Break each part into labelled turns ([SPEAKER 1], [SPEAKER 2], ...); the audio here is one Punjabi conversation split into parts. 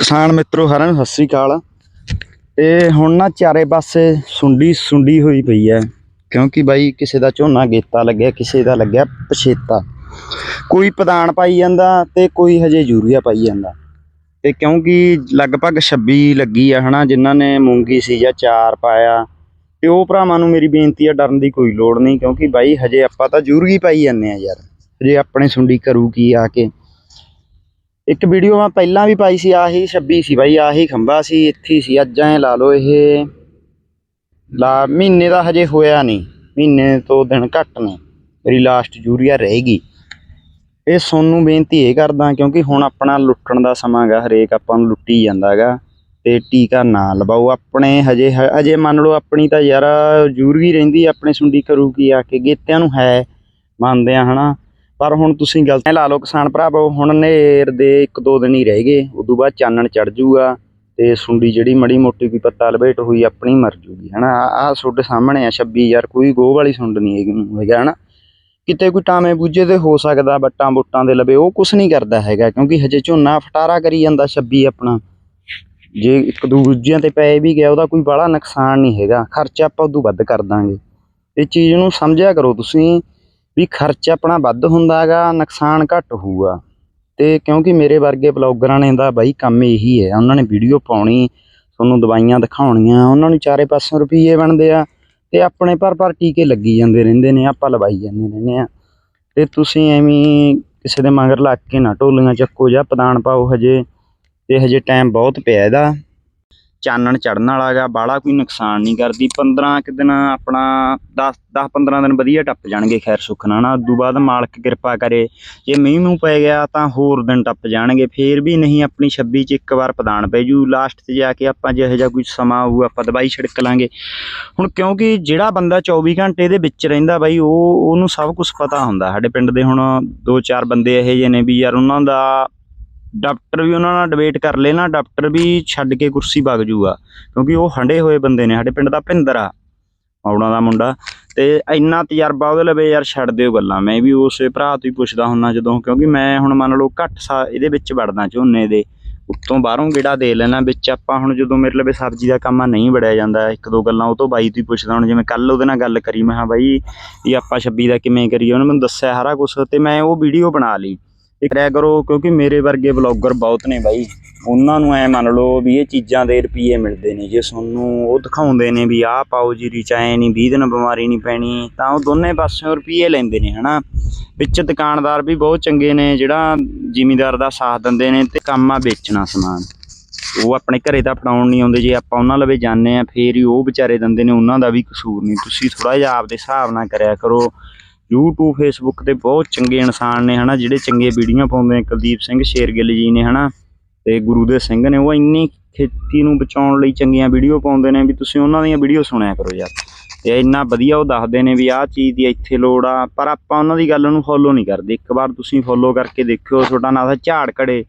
[SPEAKER 1] ਕਿਸਾਨ ਮਿੱਤਰੋ ਸਾਰਿਆਂ ਨੂੰ ਸਤਿ ਸ੍ਰੀ ਅਕਾਲ। ਤੇ ਹੁਣ ਨਾ ਚਾਰੇ ਪਾਸੇ ਸੁੰਡੀ ਸੁੰਡੀ ਹੋਈ ਪਈ ਐ ਕਿਉਂਕਿ ਬਾਈ ਕਿਸੇ ਦਾ ਝੋਨਾ ਗੇਤਾ ਲੱਗਿਆ, ਕਿਸੇ ਦਾ ਲੱਗਿਆ ਪਛੇਤਾ। ਕੋਈ ਪਦਾਨ ਪਾਈ ਜਾਂਦਾ ਤੇ ਕੋਈ ਹਜੇ ਯੂਰੀਆ ਪਾਈ ਜਾਂਦਾ। ਤੇ ਕਿਉਂਕਿ ਲਗਭਗ 26 ਲੱਗੀ ਆ ਹਨਾ, ਜਿਨ੍ਹਾਂ ਨੇ ਮੂੰਗੀ ਸੀ ਜਾਂ ਚਾਰ ਪਾਇਆ, ਤੇ ਉਹ ਭਰਾਵਾਂ ਨੂੰ ਮੇਰੀ ਬੇਨਤੀ ਆ, ਡਰਨ ਦੀ ਕੋਈ ਲੋੜ ਨਹੀਂ, ਕਿਉਂਕਿ ਬਾਈ ਹਜੇ ਆਪਾਂ ਤਾਂ ਯੂਰੀਆ ਪਾਈ ਜਾਂਦੇ ਆ ਯਾਰ। ਹਜੇ ਆਪਣੇ ਸੁੰਡੀ ਕਰੂ ਕੀ ਆ ਕੇ। ਇੱਕ ਵੀਡੀਓ ਮੈਂ ਪਹਿਲਾਂ ਵੀ ਪਾਈ ਸੀ, ਆਹੀ 26 ਸੀ ਬਾਈ, ਆਹੀ ਖੰਭਾ ਸੀ, ਇੱਥੇ ਸੀ, ਅੱਜ ਐ ਲਾ ਲਓ ਇਹ। ਲਾ, ਮਹੀਨੇ ਦਾ ਹਜੇ ਹੋਇਆ ਨਹੀਂ, ਮਹੀਨੇ ਤੋਂ ਦਿਨ ਘੱਟ ਨੇ, ਮੇਰੀ ਲਾਸਟ ਯੂਰੀਆ ਰਹੇਗੀ ਇਹ ਸੋਨੂੰ ਬੇਨਤੀ ਇਹ ਕਰਦਾ ਕਿਉਂਕਿ ਹੁਣ ਆਪਣਾ ਲੁੱਟਣ ਦਾ ਸਮਾਂ ਗਾ, ਹਰੇਕ ਆਪਾਂ ਨੂੰ ਲੁੱਟੀ ਜਾਂਦਾ ਗਾ, ਤੇ ਟੀਕਾ ਨਾ ਲਵਾਓ ਆਪਣੇ, ਹਜੇ ਹਜੇ ਮੰਨ ਲਓ ਆਪਣੀ ਤਾਂ ਯਾਰ ਯੂਰੀ ਰਹਿੰਦੀ, ਆਪਣੇ ਸੁੰਡੀ ਕਰੂ ਕੀ ਆ ਕੇ, ਗੇਤਿਆਂ ਨੂੰ ਹੈ, ਮੰਨਦੇ ਆ ਹਨਾ। ਪਰ ਹੁਣ ਤੁਸੀਂ ਗਲਤ ਲਾ ਲਓ ਕਿਸਾਨ ਭਰਾਵੋ ਹੁਣ ਨੇਰ ਦੇ ਇੱਕ ਦੋ ਦਿਨ ਹੀ ਰਹਿ ਗਏ, ਉਦੋਂ ਬਾਅਦ ਚਾਨਣ ਚੜ ਜੂਗਾ ਤੇ ਸੁੰਡੀ ਜਿਹੜੀ ਮੜੀ ਮੋਟੀ ਵੀ ਪੱਤਾ ਲਵੇਟ ਹੋਈ ਆਪਣੀ ਮਰ ਜੂਗੀ, ਹਨਾ? ਆਹ ਤੁਹਾਡੇ ਸਾਹਮਣੇ ਆ 26 ਯਾਰ ਕੋਈ ਗੋਹ ਵਾਲੀ ਸੁੰਡ ਨਹੀਂ ਹੈਗੀ, ਹੈਗਾ, ਹਨਾ? ਕਿਤੇ ਕੋਈ ਟਾਵੇਂ ਬੂਝੇ ਤੇ ਹੋ ਸਕਦਾ ਬੱਟਾਂ ਬੁੱਟਾਂ ਦੇ ਲਵੇ, ਉਹ ਕੁਛ ਨਹੀਂ ਕਰਦਾ ਹੈਗਾ, ਕਿਉਂਕਿ ਹਜੇ ਝੋਨਾ ਫਟਾਰਾ ਕਰੀ ਜਾਂਦਾ 26 ਆਪਣਾ। ਜੇ ਇੱਕ ਦੂਜਿਆਂ ਤੇ ਪੈ ਵੀ ਗਿਆ, ਉਹਦਾ ਕੋਈ ਬੜਾ ਨੁਕਸਾਨ ਨਹੀਂ ਹੈਗਾ, ਖਰਚਾ ਆਪਾਂ ਉਦੋਂ ਵੱਧ ਕਰ ਦਾਂਗੇ। ਇਹ ਚੀਜ਼ ਨੂੰ ਸਮਝਿਆ ਕਰੋ ਤੁਸੀਂ ਵੀ ਖਰਚ ਆਪਣਾ ਵੱਧ ਹੁੰਦਾ ਹੈਗਾ ਨੁਕਸਾਨ ਘੱਟ ਹੋਊਗਾ। ਅਤੇ ਕਿਉਂਕਿ ਮੇਰੇ ਵਰਗੇ ਬਲੌਗਰਾਂ ਨੇ ਦਾ ਬਾਈ ਕੰਮ ਇਹੀ ਹੈ, ਉਹਨਾਂ ਨੇ ਵੀਡੀਓ ਪਾਉਣੀ, ਤੁਹਾਨੂੰ ਦਵਾਈਆਂ ਦਿਖਾਉਣੀਆਂ, ਉਹਨਾਂ ਨੂੰ ਚਾਰੇ ਪਾਸੋਂ ਰੁਪਈਏ ਬਣਦੇ ਆ ਅਤੇ ਆਪਣੇ ਭਰ ਭਰ ਟੀਕੇ ਲੱਗੀ ਜਾਂਦੇ ਰਹਿੰਦੇ ਨੇ, ਆਪਾਂ ਲਵਾਈ ਜਾਂਦੇ ਰਹਿੰਦੇ ਆ। ਅਤੇ ਤੁਸੀਂ ਐਵੇਂ ਕਿਸੇ ਦੇ ਮਗਰ ਲੱਗ ਕੇ ਨਾ ਢੋਲੀਆਂ ਚੱਕੋ ਜਾਂ ਪਦਾਨ ਪਾਓ ਹਜੇ ਅਤੇ ਹਜੇ ਟਾਈਮ ਬਹੁਤ ਪਿਆ ਇਹਦਾ। ਚਾਨਣ ਚੜਨ ਵਾਲਾ ਗਾ ਬਾਹਲਾ ਕੋਈ ਨੁਕਸਾਨ ਨਹੀਂ ਕਰਦੀ। 15 ਕੁ ਦਿਨ ਆਪਣਾ 10 10 15 ਦਿਨ ਵਧੀਆ ਟੱਪ ਜਾਣਗੇ ਖੈਰ ਸੁੱਖ ਨਾਲ। ਨਾ, ਉਦੋਂ ਬਾਅਦ ਮਾਲਕ ਕਿਰਪਾ ਕਰੇ। ਜੇ ਮੀਂਹ ਨੂੰ ਪੈ ਗਿਆ ਤਾਂ ਹੋਰ ਦਿਨ ਟੱਪ ਜਾਣਗੇ। ਫੇਰ ਵੀ ਨਹੀਂ ਆਪਣੀ 26 ਚ ਇੱਕ ਵਾਰ ਪਦਾਨ ਪੈ ਜੂ। ਲਾਸਟ ਤੇ ਜਾ ਕੇ ਆਪਾਂ ਜਿਹੋ ਜਿਹਾ ਕੋਈ ਸਮਾਂ ਆਊ ਆਪਾਂ ਦਵਾਈ ਛਿੜਕ ਲਾਂਗੇ। ਹੁਣ ਕਿਉਂਕਿ ਜਿਹੜਾ ਬੰਦਾ 24 ਘੰਟੇ ਦੇ ਵਿੱਚ ਰਹਿੰਦਾ ਬਾਈ, ਉਹ, ਉਹਨੂੰ ਸਭ ਕੁਝ ਪਤਾ ਹੁੰਦਾ। ਸਾਡੇ ਪਿੰਡ ਦੇ ਹੁਣ ਦੋ ਚਾਰ ਬੰਦੇ ਇਹੋ ਜਿਹੇ ਨੇ ਵੀ ਯਾਰ, ਉਹਨਾਂ ਦਾ ਡਾਕਟਰ ਵੀ ਉਹਨਾਂ ਨਾਲ ਡਿਬੇਟ ਕਰ ਲੇ ਨਾ, ਡਾਕਟਰ ਵੀ ਛੱਡ ਕੇ ਕੁਰਸੀ ਵਗ ਜੂਗਾ, ਕਿਉਂਕਿ ਉਹ ਹੰਡੇ ਹੋਏ ਬੰਦੇ ਨੇ, ਸਾਡੇ ਪਿੰਡ ਦਾ ਭਿੰਦਰ ਆ ਆਉਣਾ ਦਾ ਮੁੰਡਾ, ਤੇ ਇੰਨਾ ਤਜਰਬਾ ਉਹਦੇ ਲਵੇ ਯਾਰ ਛੱਡ ਦਿਓ ਗੱਲਾਂ, ਮੈਂ ਵੀ ਉਸੇ ਭਰਾ ਤੋਂ ਹੀ ਪੁੱਛਦਾ ਹੁੰਨਾ ਜਦੋਂ, ਕਿਉਂਕਿ ਮੈਂ ਹੁਣ ਮੰਨ ਲਓ ਘੱਟ ਸਾ, ਇਹਦੇ ਵਿੱਚ ਵੜਦਾ ਝੋਨੇ ਦੇ, ਉੱਤੋਂ ਬਾਹਰੋਂ ਗੇੜਾ ਦੇ ਲੈਣਾ ਵਿੱਚ ਆਪਾਂ ਹੁਣ ਜਦੋਂ ਮੇਰੇ ਲਵੇ ਸਬਜ਼ੀ ਦਾ ਕੰਮ ਆ ਨਹੀਂ ਵੜਿਆ ਜਾਂਦਾ, ਇੱਕ ਦੋ ਗੱਲਾਂ ਉਹ ਤੋਂ ਬਾਈ ਤੋਂ ਹੀ ਪੁੱਛਦਾ ਹੁਣ, ਜਿਵੇਂ ਕੱਲ ਉਹਦੇ ਨਾਲ ਗੱਲ ਕਰੀ, ਮੈਂ ਹਾਂ ਬਾਈ, ਵੀ ਆਪਾਂ 26 ਦਾ ਕਿਵੇਂ ਕਰੀਏ, ਉਹਨੇ ਮੈਨੂੰ ਦੱਸਿਆ ਸਾਰਾ ਕੁਝ ਤੇ ਮੈਂ ਉਹ ਵੀਡੀਓ ਬਣਾ ਲਈ ਕਰਿਆ ਕਰੋ, ਕਿਉਂਕਿ ਮੇਰੇ ਵਰਗੇ ਬਲੌਗਰ ਬਹੁਤ ਨੇ ਬਾਈ। ਉਹਨਾਂ ਨੂੰ ਐ ਮੰਨ ਲਓ ਵੀ ਇਹ ਚੀਜ਼ਾਂ ਦੇ ਰੁਪਏ ਮਿਲਦੇ ਨੇ, ਜੇ ਤੁਹਾਨੂੰ ਉਹ ਦਿਖਾਉਂਦੇ ਨੇ ਵੀ ਆਹ ਪਾਓ ਜੀ ਚ ਨਹੀਂ 20 ਦਿਨ ਬਿਮਾਰੀ ਨਹੀਂ ਪੈਣੀ, ਤਾਂ ਉਹ ਦੋਨੇ ਪਾਸਿਓਂ ਰੁਪਏ ਲੈਂਦੇ ਨੇ, ਹਨਾ? ਵਿੱਚ ਦੁਕਾਨਦਾਰ ਵੀ ਬਹੁਤ ਚੰਗੇ ਨੇ, ਜਿਹੜਾ ਜ਼ਿਮੀਦਾਰ ਦਾ ਸਾਥ ਦਿੰਦੇ ਨੇ ਤੇ ਕੰਮ ਆ ਵੇਚਣਾ ਸਮਾਨ। ਉਹ ਆਪਣੇ ਘਰੇ ਤਾਂ ਫੜਾਉਣ ਨਹੀਂ ਆਉਂਦੇ, ਜੇ ਆਪਾਂ ਉਹਨਾਂ ਲਵੇ ਜਾਂਦੇ ਆ, ਫੇਰ ਹੀ ਉਹ ਵਿਚਾਰੇ ਦਿੰਦੇ ਨੇ, ਉਹਨਾਂ ਦਾ ਵੀ ਕਸੂਰ ਨਹੀਂ ਤੁਸੀਂ ਥੋੜਾ ਜਿਹਾ ਆਪਦੇ ਹਿਸਾਬ ਨਾਲ ਕਰਿਆ ਕਰੋ। YouTube, Facebook ਤੇ ਬਹੁਤ ਚੰਗੇ ਇਨਸਾਨ ਨੇ, ਹਨਾ, ਜਿਹੜੇ ਚੰਗੇ ਵੀਡੀਓ ਪਾਉਂਦੇ ਨੇ, ਕੁਲਦੀਪ ਸਿੰਘ ਸ਼ੇਰਗਿੱਲ ਜੀ ਨੇ, ਹਨਾ, ਤੇ ਗੁਰੂ ਦੇ ਸਿੰਘ ਨੇ, ਉਹ ਇੰਨੀ ਖੇਤੀ ਨੂੰ ਬਚਾਉਣ ਲਈ ਚੰਗੀਆਂ ਵੀਡੀਓ ਪਾਉਂਦੇ ਨੇ ਵੀ ਤੁਸੀਂ ਉਹਨਾਂ ਦੀਆਂ ਵੀਡੀਓ ਸੁਣਿਆ ਕਰੋ ਯਾਰ। ਤੇ ਇੰਨਾ ਵਧੀਆ ਉਹ ਦੱਸਦੇ ਨੇ ਵੀ ਆਹ ਚੀਜ਼ ਦੀ ਇੱਥੇ ਲੋੜ ਆ, ਪਰ ਆਪਾਂ ਉਹਨਾਂ ਦੀ ਗੱਲ ਨੂੰ ਫੋਲੋ ਨਹੀਂ ਕਰਦੇ। ਇੱਕ ਵਾਰ ਤੁਸੀਂ ਫੋਲੋ ਕਰਕੇ ਦੇਖਿਓ, ਤੁਹਾਡਾ ਨਾ ਤਾਂ ਝਾੜ ਕੜੇ,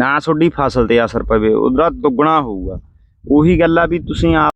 [SPEAKER 1] ਨਾ ਤੁਹਾਡੀ ਫਸਲ ਤੇ ਅਸਰ ਪਵੇ, ਉਹਦਾ ਦੁੱਗਣਾ ਹੋਊਗਾ। ਉਹੀ ਗੱਲ ਆ ਵੀ ਤੁਸੀਂ ਆਪ